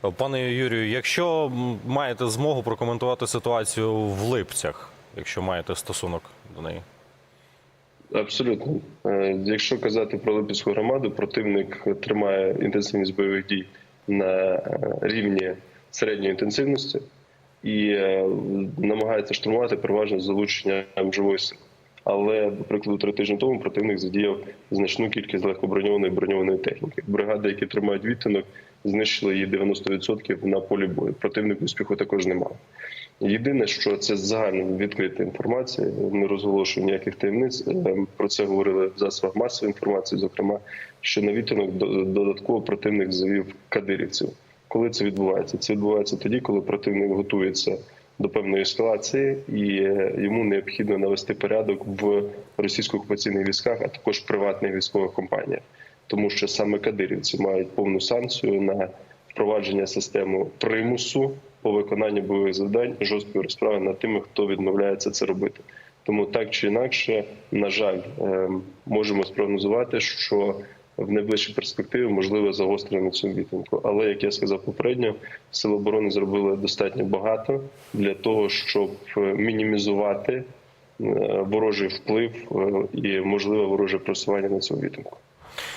Пане Юрію, якщо маєте змогу прокоментувати ситуацію в Липцях, якщо маєте стосунок до неї. Абсолютно. Е, Якщо казати про Липецьку громаду, противник тримає інтенсивність бойових дій на е, рівні середньої інтенсивності і е, намагається штурмувати переважно з залученням живої сили. Але, до прикладу, три тижні тому противник задіяв значну кількість легкоброньованої броньованої техніки. Бригади, які тримають відтинок, знищили її 90% на полі бою. Противник успіху також немає. Єдине, що це загально відкрита інформація, не розголошую ніяких таємниць. Е, Про це говорили в засобах масової інформації, зокрема, що на відтинок додатково противник завів кадирівців. Коли це відбувається? Це відбувається тоді, коли противник готується до певної ескалації, і е, йому необхідно навести порядок в російсько-окупаційних військах, а також приватних військових компаніях, тому що саме кадирівці мають повну санкцію на впровадження системи примусу по виконанню бойових завдань, жорсткої розправи над тими, хто відмовляється це робити. Тому так чи інакше, на жаль, ем, можемо спрогнозувати, що в найближчій перспективі можливе загострення цьому відтинку. Але як я сказав попередньо, сили оборони зробили достатньо багато для того, щоб е, мінімізувати е, ворожий вплив е, і можливе вороже просування на цьому відтинку.